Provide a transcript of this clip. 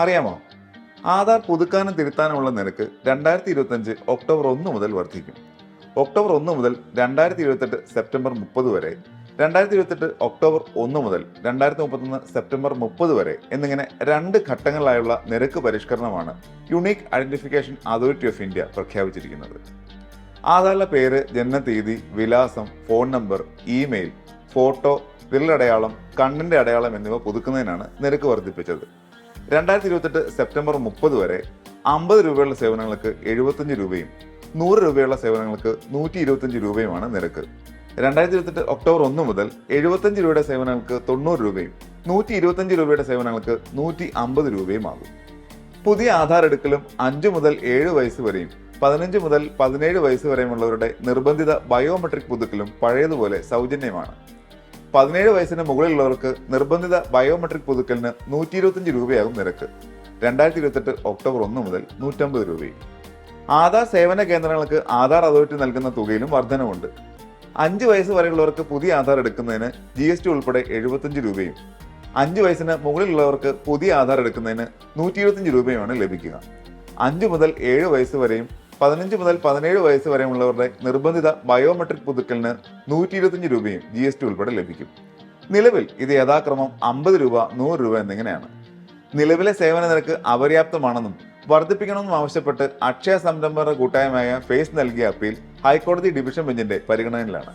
അറിയാമോ? ആധാർ പുതുക്കാനും തിരുത്താനുമുള്ള നിരക്ക് രണ്ടായിരത്തി ഇരുപത്തഞ്ച് ഒക്ടോബർ ഒന്ന് മുതൽ വർദ്ധിക്കും. ഒക്ടോബർ ഒന്ന് മുതൽ രണ്ടായിരത്തി ഇരുപത്തെട്ട് സെപ്റ്റംബർ മുപ്പത് വരെ രണ്ടായിരത്തി ഇരുപത്തെട്ട് ഒക്ടോബർ ഒന്ന് മുതൽ രണ്ടായിരത്തി മുപ്പത്തൊന്ന് സെപ്റ്റംബർ മുപ്പത് വരെ എന്നിങ്ങനെ രണ്ട് ഘട്ടങ്ങളിലായുള്ള നിരക്ക് പരിഷ്കരണമാണ് unique identification authority of India പ്രഖ്യാപിച്ചിരിക്കുന്നത്. ആധാറിലെ പേര് ജനനതീയതി വിലാസം ഫോൺ നമ്പർ ഇമെയിൽ ഫോട്ടോ വിരലടയാളം കണ്ണിന്റെ അടയാളം എന്നിവ പുതുക്കുന്നതിനാണ് നിരക്ക് വർദ്ധിപ്പിച്ചത്. രണ്ടായിരത്തി ഇരുപത്തെട്ട് സെപ്റ്റംബർ മുപ്പത് വരെ അമ്പത് രൂപയുള്ള സേവനങ്ങൾക്ക് എഴുപത്തഞ്ച് രൂപയും നൂറ് രൂപയുള്ള സേവനങ്ങൾക്ക് നൂറ്റി ഇരുപത്തഞ്ച് രൂപയുമാണ് നിരക്ക്. രണ്ടായിരത്തി ഇരുപത്തെട്ട് ഒക്ടോബർ ഒന്ന് മുതൽ എഴുപത്തഞ്ച് രൂപയുടെ സേവനങ്ങൾക്ക് തൊണ്ണൂറ് രൂപയും നൂറ്റി ഇരുപത്തഞ്ച് രൂപയുടെ സേവനങ്ങൾക്ക് നൂറ്റി അമ്പത് രൂപയും ആകും പുതിയ ആധാർ എടുക്കലും അഞ്ചു മുതൽ ഏഴ് വയസ്സ് വരെയും പതിനഞ്ച് മുതൽ പതിനേഴ് വയസ്സ് വരെയുമുള്ളവരുടെ നിർബന്ധിത ബയോമെട്രിക് പുതുക്കലും പഴയതുപോലെ സൗജന്യമാണ്. പതിനേഴ് വയസ്സിന് മുകളിലുള്ളവർക്ക് നിർബന്ധിത ബയോമെട്രിക് പുതുക്കലിന് നൂറ്റി ഇരുപത്തിയഞ്ച് രൂപയാകും നിരക്ക്. രണ്ടായിരത്തി ഇരുപത്തെട്ട് ഒക്ടോബർ ഒന്ന് മുതൽ നൂറ്റമ്പത് രൂപയും. ആധാർ സേവന കേന്ദ്രങ്ങൾക്ക് ആധാർ അതോറിറ്റി നൽകുന്ന തുകയിലും വർധനവുണ്ട്. അഞ്ച് വയസ്സ് വരെയുള്ളവർക്ക് പുതിയ ആധാർ എടുക്കുന്നതിന് ജി എസ് ടി ഉൾപ്പെടെ എഴുപത്തഞ്ച് രൂപയും. അഞ്ച് വയസ്സിന് മുകളിലുള്ളവർക്ക് പുതിയ ആധാർ എടുക്കുന്നതിന് നൂറ്റി ഇരുപത്തഞ്ച് രൂപയുമാണ് ലഭിക്കുക. അഞ്ച് മുതൽ ഏഴ് വയസ്സ് വരെയും പതിനഞ്ച് മുതൽ പതിനേഴ് വയസ്സ് വരെയുള്ളവരുടെ നിർബന്ധിത ബയോമെട്രിക് പുതുക്കലിന് നൂറ്റി ഇരുപത്തിയഞ്ച് രൂപയും ജി എസ് ടി ഉൾപ്പെടെ ലഭിക്കും. നിലവിൽ ഇത് യഥാക്രമം അമ്പത് രൂപ നൂറ് രൂപ എന്നിങ്ങനെയാണ്. നിലവിലെ സേവന നിരക്ക് അപര്യാപ്തമാണെന്നും വർദ്ധിപ്പിക്കണമെന്നും ആവശ്യപ്പെട്ട് അക്ഷയ സംരംഭകരുടെ കൂട്ടായ്മയായ ഫേസ് നൽകിയ അപ്പീൽ ഹൈക്കോടതി ഡിവിഷൻ ബെഞ്ചിന്റെ പരിഗണനയിലാണ്.